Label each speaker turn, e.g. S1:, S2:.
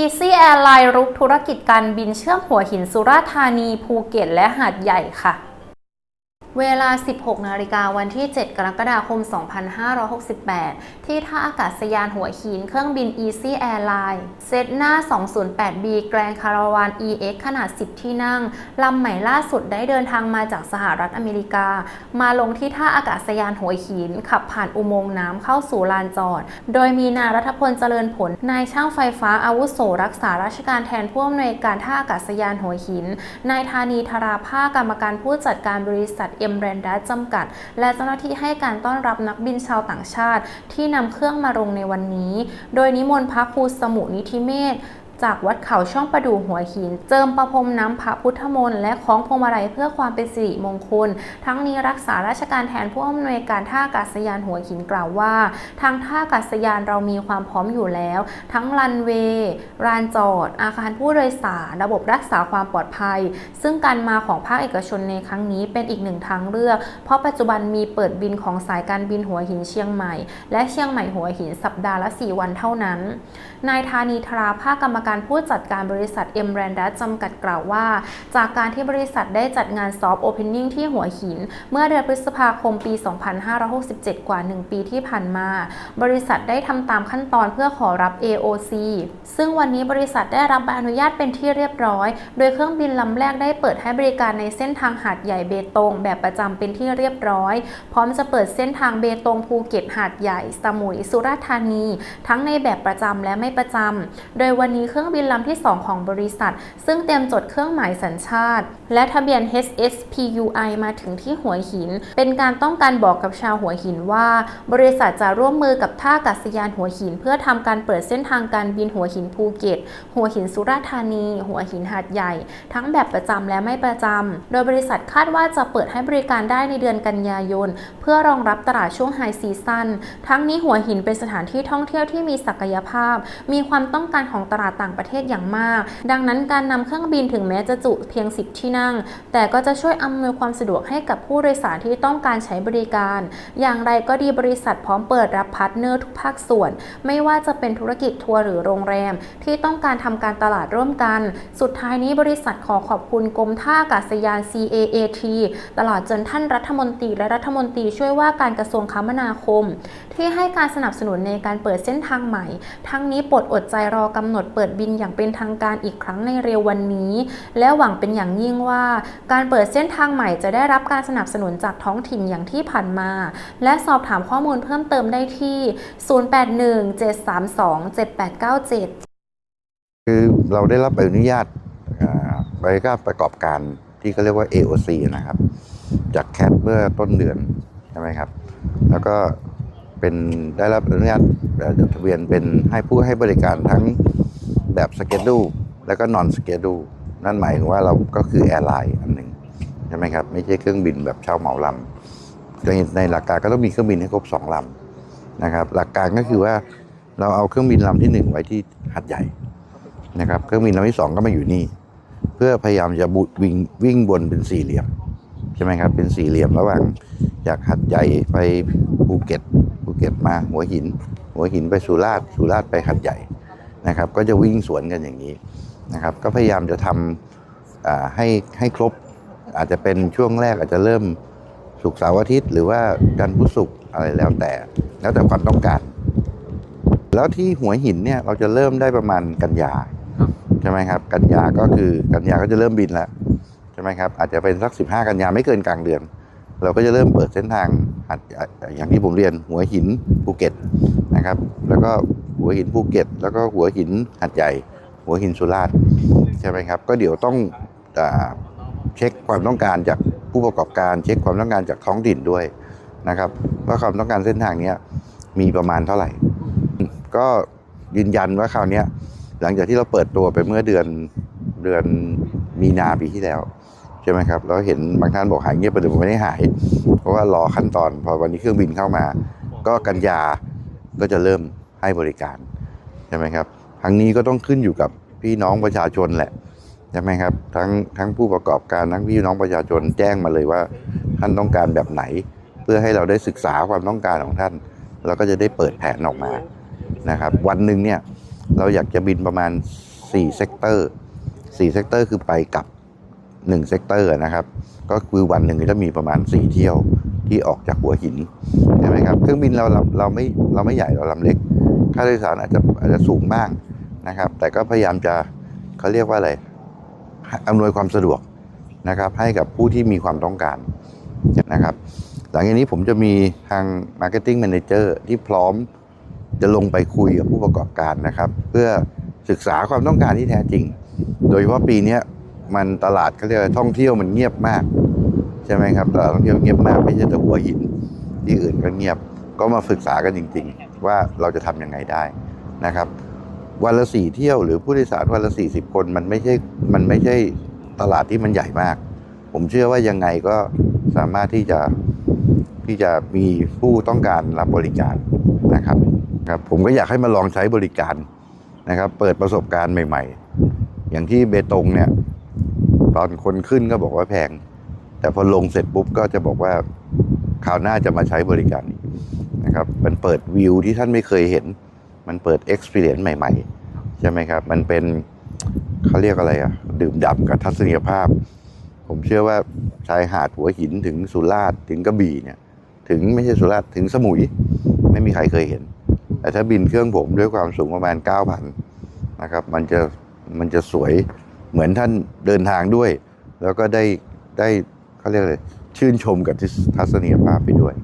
S1: Easy Airline รุกธุรกิจการบินเชื่อมหัวหินสุราษฎร์ธานีภูเก็ตและหาดใหญ่ค่ะ เวลา 16 นาฬิกาวันที่ 7 กรกฎาคม 2568 ที่ท่าอากาศยานหัวหินเครื่องบิน Easy Airline เซตหน้า 208B Grand Caravan EX ขนาด 10 ที่นั่ง ลำใหม่ล่าสุดได้เดินทางมาจากสหรัฐอเมริกา มาลงที่ท่าอากาศยานหัวหิน ขับผ่านอุโมงค์น้ำเข้าสู่ลานจอด โดยมีนายรัฐพลเจริญผล นายช่างไฟฟ้าอาวุโสรักษาราชการแทนผู้อำนวยการท่าอากาศยานหัวหิน นายธานีธราภาคกรรมการผู้จัดการบริษัทเอ็มแรนดัสจำกัด และเจ้าหน้าที่ให้การต้อนรับนักบินชาวต่างชาติ ที่นำเครื่องมาลงในวันนี้ โดยนิมนต์พระครูสมุนิธิเมธ จากวัดเขาช่องประดู่หัวหิน เจิมประพรมน้ำพระพุทธมนต์และคล้องพวงมาลัยเพื่อความเป็นสิริมงคล ทั้งนี้รักษาราชการแทนผู้อำนวยการท่าอากาศยานหัวหินกล่าวว่า ทางท่าอากาศยานเรามีความพร้อมอยู่แล้ว ทั้งรันเวย์ลานจอด อาคารผู้โดยสารระบบรักษาความปลอดภัย ซึ่งการมาของภาคเอกชนในครั้งนี้เป็นอีกหนึ่งทางเลือก เพราะปัจจุบันมีเปิดบินของสายการบินหัวหินเชียงใหม่ และเชียงใหม่หัวหินสัปดาห์ละ 4 วันเท่านั้น นายธานีธราภาคกรรมการผู้จัดการบริษัทเอ็มแรนดัสจำกัดกล่าวว่า จากการที่บริษัทได้จัดงานซอฟต์โอเพนนิ่งที่หัวหิน เมื่อเดือนพฤษภาคมปี 2567 กว่า 1 ปีที่ผ่านมา บริษัทได้ทำตามขั้นตอนเพื่อขอรับ AOC ซึ่งวันนี้บริษัทได้รับใบอนุญาตเป็นที่เรียบร้อย โดยเครื่องบินลำแรกได้เปิดให้บริการในเส้นทางหาดใหญ่เบตง แบบประจำเป็นที่เรียบร้อย พร้อมจะเปิดเส้นทางเบตงภูเก็ตหาดใหญ่ สมุย สุราษฎร์ธานี ทั้งในแบบประจำและไม่ประจำโดยวันนี้เครื่องื่องบินลำที่ 2 ของบริษัท ซึ่งเตรียมจดเครื่องหมายสัญชาติ และทะเบียน HSPUI มาถึงที่หัวหิน เป็นการต้องการบอกกับชาวหัวหินว่า บริษัทจะร่วมมือกับท่าอากาศยานหัวหิน เพื่อทำการเปิดเส้นทางการบินหัวหินภูเก็ต หัวหินสุราษฎร์ธานี หัวหินหาดใหญ่ ทั้งแบบประจำและไม่ประจำโดยบริษัทคาดว่าจะเปิดให้บริการได้ในเดือนกันยายน เพื่อรองรับตลาดช่วงไฮซีซั่นทั้งนี้หัวหินเป็นสถานที่ท่องเที่ยวที่มีศักยภาพ มีความต้องการของตลาดต่างประเทศอย่างมาก ดังนั้นการนำเครื่องบินถึงแม้จะจุเพียง 10 ที่นั่ง แต่ก็จะช่วยอำนวยความสะดวกให้กับผู้โดยสารที่ต้องการใช้บริการ อย่างไรก็ดีบริษัทพร้อมเปิดรับพาร์ทเนอร์ทุกภาคส่วน ไม่ว่าจะเป็นธุรกิจทัวร์หรือโรงแรม ที่ต้องการทำการตลาดร่วมกัน สุดท้ายนี้บริษัทขอขอบคุณกรมท่าอากาศยาน CAAT ตลอดจนท่านรัฐมนตรีและรัฐมนตรีช่วยว่าการกระทรวงคมนาคม ที่ให้การสนับสนุนในการเปิดเส้นทางใหม่ ทั้งนี้โปรดอดใจรอกำหนดเปิดบินอย่างเป็นทางการอีกครั้งในเร็ววันนี้ และหวังเป็นอย่างยิ่งว่า การเปิดเส้นทางใหม่จะได้รับการสนับสนุนจากท้องถิ่นอย่างที่ผ่านมา และสอบถามข้อมูลเพิ่มเติมได้ที่ 0817327897
S2: คือเราได้รับใบอนุญาตใบกาประกอบการที่เขาเรียกว่า AOC นะครับ จากแคทเมื่อต้นเดือนใช่ไหมครับ แล้วก็เป็นได้รับอนุญาตจดทะเบียนเป็นให้ผู้ให้บริการทั้ง แบบสเกดูแล้วก็นอนสเกดูนั่นหมายถึงว่าเราก็คือแอร์ไลน์อันหนึ่งใช่ไหมครับ ไม่ใช่เครื่องบินแบบเช่าเหมาลำในในหลักการก็ต้องมีเครื่องบินให้ครบสองลำนะครับ หลักการก็คือว่าเราเอาเครื่องบินลำที่หนึ่งไว้ที่หัดใหญ่นะครับ เครื่องบินลำที่สองก็มาอยู่นี่ เพื่อพยายามจะบุวิ่งวิ่งบนเป็นสี่เหลี่ยมใช่ไหมครับ เป็นสี่เหลี่ยมระหว่างจากหัดใหญ่ไปภูเก็ตภูเก็ตมาหัวหิน หัวหินไปสุราษฎร์สุราษฎร์ไปหัดใหญ่ นะครับ ก็จะวิ่งสวนกันอย่างนี้นะครับ ก็พยายามจะทำให้ให้ครบ อาจจะเป็นช่วงแรกอาจจะเริ่มศุกเสาร์อาทิตย์ หรือว่าจันทร์พุธศุกร์อะไรแล้วแต่ แล้วแต่ความต้องการ แล้วที่หัวหินเนี่ยเราจะเริ่มได้ประมาณกันยาใช่ไหมครับ กันยาก็คือกันยาก็จะเริ่มบินแล้วใช่ไหมครับ อาจจะเป็นสักสิบห้ากันยาไม่เกินกลางเดือน เราก็จะเริ่มเปิดเส้นทางอย่างที่ผมเรียนหัวหินภูเก็ตนะครับ แล้วก็ วหินภูเก็ต แล้วก็หัวหินหัดใหญ่ หัวหินสุราษฎร์ใช่ไหมครับ ก็เดี๋ยวต้องอเช็คความต้องการจากผู้ประกอบการ เช็คความต้องการจากท้องถิ่นด้วยนะครับว่าความต้องการเส้นทางนี้มีประมาณเท่าไหร่ ก็ยืนยันว่าคราวนี้หลังจากที่เราเปิดตัวไปเมื่อเดือนเดือนมีนาปีที่แล้วใช่ไหมครับเราเห็นบางท่านบอกหายเงียบไปเลยผมไม่ได้หาย เพราะว่ารอขั้นตอนพอวันนี้เครื่องบินเข้ามา ก็กันยาก็จะเริ่ม ให้บริการใช่ไหมครับทั้งนี้ก็ต้องขึ้นอยู่กับพี่น้องประชาชนแหละใช่ไหมครับทั้งทั้งผู้ประกอบการทั้งพี่น้องประชาชนแจ้งมาเลยว่า ท่านต้องการแบบไหน เพื่อให้เราได้ศึกษาความต้องการของท่านเราก็จะได้เปิดแผนออกมานะครับ วันหนึ่งเนี่ยเราอยากจะบินประมาณ4เซกเตอร์4เซกเตอร์คือไปกลับ1เซกเตอร์นะครับ ก็คือวันหนึ่งจะมีประมาณ 4 เที่ยวที่ออกจากหัวหินใช่ไหมครับเครื่องบินเราเราเราไม่เราไม่ใหญ่เราลำเล็ก ค่าโดยสารอาจจะอาจจะสูงบ้างนะครับ แต่ก็พยายามจะเขาเรียกว่าอะไรอำนวยความสะดวกนะครับ ให้กับผู้ที่มีความต้องการนะครับ หลังจากนี้ผมจะมีทาง Marketing Manager ที่พร้อมจะลงไปคุยกับผู้ประกอบการนะครับ เพื่อศึกษาความต้องการที่แท้จริง โดยเฉพาะปีนี้มันตลาดเขาเรียกท่องเที่ยวมันเงียบมาก ใช่ไหมครับตลาดท่องเที่ยวเงียบมากไม่ใช่แต่หัวหินที่อื่นก็เงียบก็มาศึกษากันจริง ๆ ว่าเราจะทำยังไงได้นะครับ วันละสี่เที่ยวหรือผู้โดยสารวันละสี่สิบคนมันไม่ใช่มันไม่ใช่ตลาดที่มันใหญ่มาก ผมเชื่อว่ายังไงก็สามารถที่จะที่จะมีผู้ต้องการรับบริการนะครับครับผมก็อยากให้มาลองใช้บริการนะครับ เปิดประสบการณ์ใหม่ ๆ อย่างที่เบตงเนี่ย ตอนคนขึ้นก็บอกว่าแพง แต่พอลงเสร็จปุ๊บก็จะบอกว่าคราวหน้าจะมาใช้บริการอีก นะครับ มันเปิดวิวที่ท่านไม่เคยเห็น มันเปิด experience ใหม่ ๆ ใช่ไหมครับ มันเป็นเขาเรียกอะไรอะดื่มด่ำกับทัศนียภาพ ผมเชื่อว่าชายหาดหัวหินถึงสุราษฎร์ถึงกระบี่เนี่ย ถึงไม่ใช่สุราษฎร์ถึงสมุย ไม่มีใครเคยเห็น แต่ถ้าบินเครื่องผมด้วยความสูงประมาณ 9,000 นะครับ มันจะมันจะสวยเหมือนท่านเดินทางด้วย แล้วก็ได้ได้เขาเรียกอะไรชื่นชมกับทัศนียภาพไปด้วย